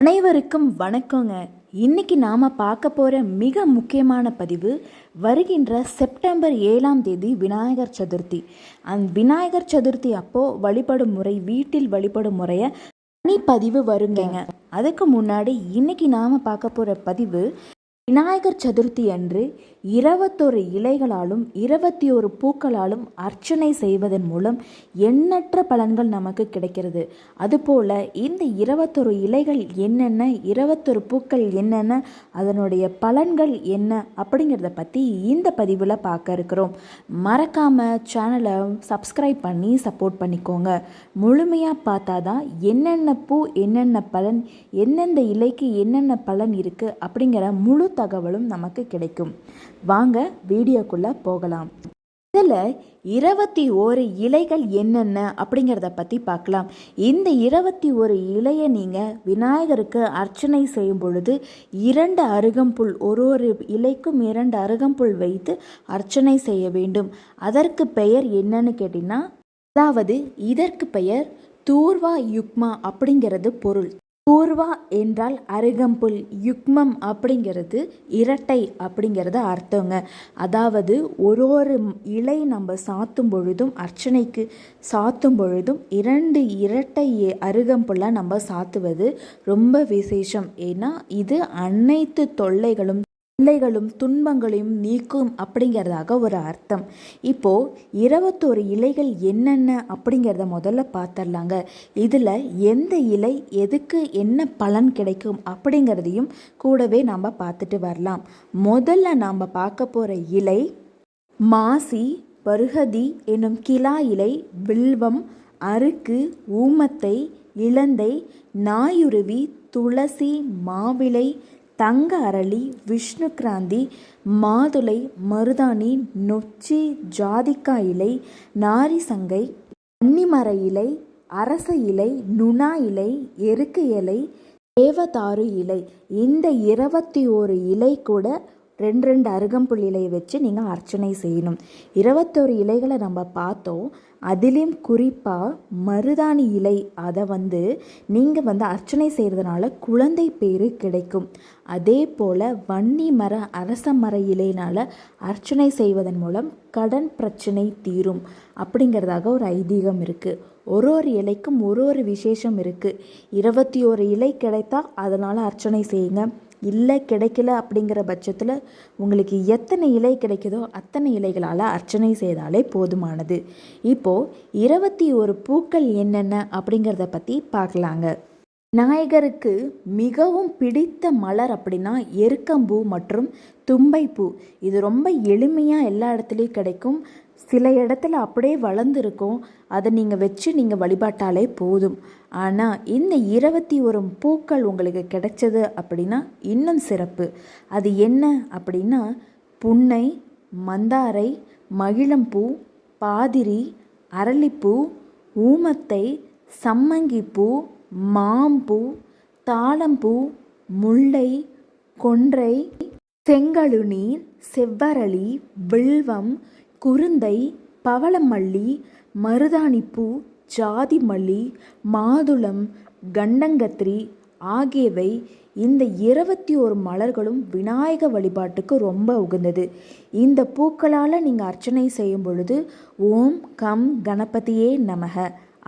அனைவருக்கும் வணக்கங்க. இன்னைக்கு நாம் பார்க்க போகிற மிக முக்கியமான பதிவு வருகின்ற செப்டம்பர் ஏழாம் தேதி விநாயகர் சதுர்த்தி. அந் விநாயகர் சதுர்த்தி அப்போது வழிபடும் முறை வீட்டில் வழிபடும் முறையை தனி பதிவு வருங்கங்க. அதுக்கு முன்னாடி இன்னைக்கு நாம் பார்க்க போகிற பதிவு விநாயகர் சதுர்த்தி அன்று இருபத்தொரு இலைகளாலும் இருபத்தி ஒரு பூக்களாலும் அர்ச்சனை செய்வதன் மூலம் எண்ணற்ற பலன்கள் நமக்கு கிடைக்கிறது. அதுபோல் இந்த இருபத்தொரு இலைகள் என்னென்ன இருபத்தொரு பூக்கள் என்னென்ன அதனுடைய பலன்கள் என்ன அப்படிங்கிறத பற்றி இந்த பதிவில் பார்க்க இருக்கிறோம். மறக்காமல் சேனலை சப்ஸ்கிரைப் பண்ணி சப்போர்ட் பண்ணிக்கோங்க. முழுமையாக பார்த்தா தான் என்னென்ன பூ என்னென்ன பலன் எந்தெந்த இலைக்கு என்னென்ன பலன் இருக்குது அப்படிங்கிற முழு தகவலும் நமக்கு கிடைக்கும். வாங்க வீடியோக்குள்ளே போகலாம். இதில் இருபத்தி ஓரு இலைகள் என்னென்ன அப்படிங்கிறத பற்றி பார்க்கலாம். இந்த இருபத்தி ஒரு இலையை நீங்கள் விநாயகருக்கு அர்ச்சனை செய்யும் பொழுது இரண்டு அருகம்புல் ஒரு ஒரு இலைக்கும் இரண்டு அருகம்புல் வைத்து அர்ச்சனை செய்ய வேண்டும். அதற்கு பெயர் என்னன்னு கேட்டிங்கன்னா அதாவது இதற்கு பெயர் தூர்வா யுக்மா அப்படிங்கிறது பொருள். பூர்வா என்றால் அருகம்புல் யுக்மம் அப்படிங்கிறது இரட்டை அப்படிங்கிறது அர்த்தங்க. அதாவது ஒரு ஒரு இலை நம்ம சாத்தும் பொழுதும் அர்ச்சனைக்கு சாத்தும் பொழுதும் இரண்டு இரட்டை அருகம்புல்லாக நம்ம சாத்துவது ரொம்ப விசேஷம். ஏன்னா இது அனைத்து தொல்லைகளும் தொல்லைகளும் துன்பங்களையும் நீக்கும் அப்படிங்கிறதாக ஒரு அர்த்தம். இப்போது இருபத்தோரு இலைகள் என்னென்ன அப்படிங்கிறத முதல்ல பார்த்துடலாங்க இதில் எந்த இலை எதுக்கு என்ன பலன் கிடைக்கும் அப்படிங்கிறதையும் கூடவே நாம் பார்த்துட்டு வரலாம். முதல்ல நாம் பார்க்க போகிற இலை மாசி பருகதி எனும் கிலா இலை வில்வம் அருக்கு ஊமத்தை இளந்தை நாயுருவி துளசி மாவிளை தங்க அரளி விஷ்ணு கிராந்தி மாதுளை மருதாணி நொச்சி ஜாதிக்காய் இலை நாரிசங்கை கன்னிமர இலை அரச இலை நுணா இலை எருக்கு இலை தேவதாரு இலை. இந்த இருபத்தி ஓரு இலை கூட ரெண்டு ரெண்டு அருகம்புள்ளிலையை வச்சு நீங்கள் அர்ச்சனை செய்யணும். இருபத்தோரு இலைகளை நம்ம பார்த்தோம். அதிலையும் குறிப்பாக மருதாணி இலை அதை வந்து நீங்கள் வந்து அர்ச்சனை செய்கிறதுனால குழந்தை பேர் கிடைக்கும். அதே போல் வன்னி மர அரச மர இலையினால் அர்ச்சனை செய்வதன் மூலம் கடன் பிரச்சனை தீரும். அப்படிங்கிறதாக ஒரு ஐதீகம் இருக்குது ஒரு ஒரு இலைக்கும் ஒரு ஒரு விசேஷம் இருக்குது இருபத்தி ஒரு இலை கிடைத்தா அதனால் அர்ச்சனை செய்யுங்க. இல்லை கிடைக்கல அப்படிங்கிற பட்சத்தில் உங்களுக்கு எத்தனை இலை கிடைக்குதோ அத்தனை இலைகளால் அர்ச்சனை செய்தாலே போதுமானது. இப்போது இருபத்தி ஒரு பூக்கள் என்னென்ன அப்படிங்கிறத பற்றி பார்க்கலாங்க. விநாயகருக்கு மிகவும் பிடித்த மலர் அப்படின்னா எருக்கம்பூ மற்றும் தும்பைப்பூ. இது ரொம்ப எளிமையாக எல்லா இடத்துலையும் கிடைக்கும். சில இடத்துல அப்படியே வளர்ந்துருக்கும். அதை நீங்கள் வச்சு நீங்கள் வழிபாட்டாலே போதும். ஆனால் இந்த இருபத்தி ஒரு பூக்கள் உங்களுக்கு கிடைச்சது அப்படின்னா இன்னும் சிறப்பு. அது என்ன அப்படின்னா புன்னை மந்தாரை மகிழம்பூ பாதிரி அரளிப்பூ ஊமத்தை சம்மங்கிப்பூ மாம்பூ தாளம்பூ முல்லை கொன்றை செங்கழுநீர் செவ்வரளி வில்வம் குருந்தை பவளமல்லி மருதாணிப்பூ ஜாதி மல்லி மாதுளம் கண்டங்கத்திரி ஆகியவை இந்த இருபத்தி ஒரு மலர்களும் விநாயக வழிபாட்டுக்கு ரொம்ப உகந்தது. இந்த பூக்களால் நீங்கள் அர்ச்சனை செய்யும் பொழுது ஓம் கம் கணபதியே நமக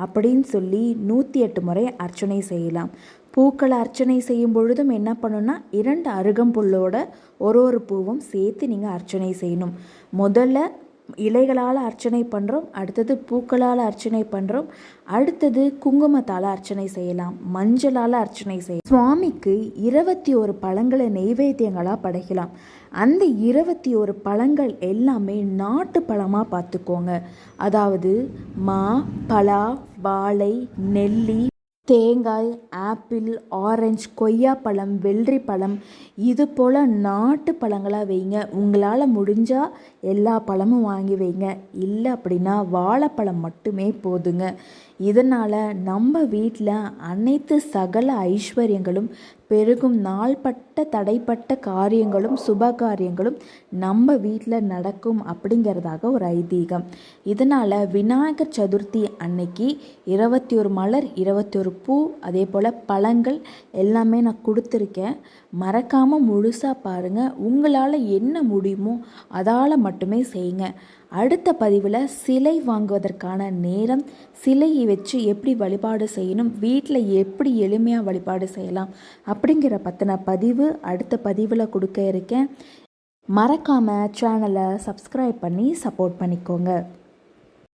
அப்படின்னு சொல்லி நூற்றி எட்டு முறை அர்ச்சனை செய்யலாம். பூக்களை அர்ச்சனை செய்யும் பொழுதும் என்ன பண்ணணும்னா இரண்டு அருகம்புல்லோட ஒரு ஒரு பூவும் சேர்த்து நீங்கள் அர்ச்சனை செய்யணும். முதல்ல இலைகளால் அர்ச்சனை பண்ணுறோம் அடுத்தது பூக்களால் அர்ச்சனை பண்ணுறோம் அடுத்தது குங்குமத்தால் அர்ச்சனை செய்யலாம் மஞ்சளால் அர்ச்சனை செய்யலாம் சுவாமிக்கு இருபத்தி ஒரு பழங்களை நெய்வேத்தியங்களாக படைக்கலாம். அந்த இருபத்தி ஒரு பழங்கள் எல்லாமே நாட்டு பழமாக பார்த்துக்கோங்க. அதாவது மா பலா வாழை நெல்லி தேங்காய் ஆப்பிள் ஆரஞ்சு கொய்யாப்பழம் வெள்ளரி பழம் இது போல் நாட்டு பழங்களாக வைங்க. உங்களால் முடிஞ்சால் எல்லா பழமும் வாங்கி வைங்க. இல்லை அப்படின்னா வாழைப்பழம் மட்டுமே போதுங்க. இதனால் நம்ம வீட்டில் அனைத்து சகல ஐஸ்வர்யங்களும் பெருகும் நாள்பட்ட தடைப்பட்ட காரியங்களும் சுப காரியங்களும் நம்ம வீட்டில் நடக்கும் அப்படிங்கிறதாக ஒரு ஐதீகம். இதனால் விநாயகர் சதுர்த்தி அன்னைக்கு இருபத்தி ஒரு மலர் இருபத்தி ஒரு பூ அதே போல் பழங்கள் எல்லாமே நான் கொடுத்துருக்கேன். மறக்காமல் முழுசாக பாருங்கள் உங்களால் என்ன முடியுமோ அதால் மட்டுமே செய்யுங்க. அடுத்த பதிவில் சிலை வாங்குவதற்கான நேரம் சிலையை வச்சு எப்படி வழிபாடு செய்யணும் வீட்டில் எப்படி எளிமையாக வழிபாடு செய்யலாம் அப்படிங்கிற பற்றின பதிவு அடுத்த பதிவில் கொடுக்க இருக்கேன். மறக்காமல் சேனலை சப்ஸ்கிரைப் பண்ணி சப்போர்ட் பண்ணிக்கோங்க.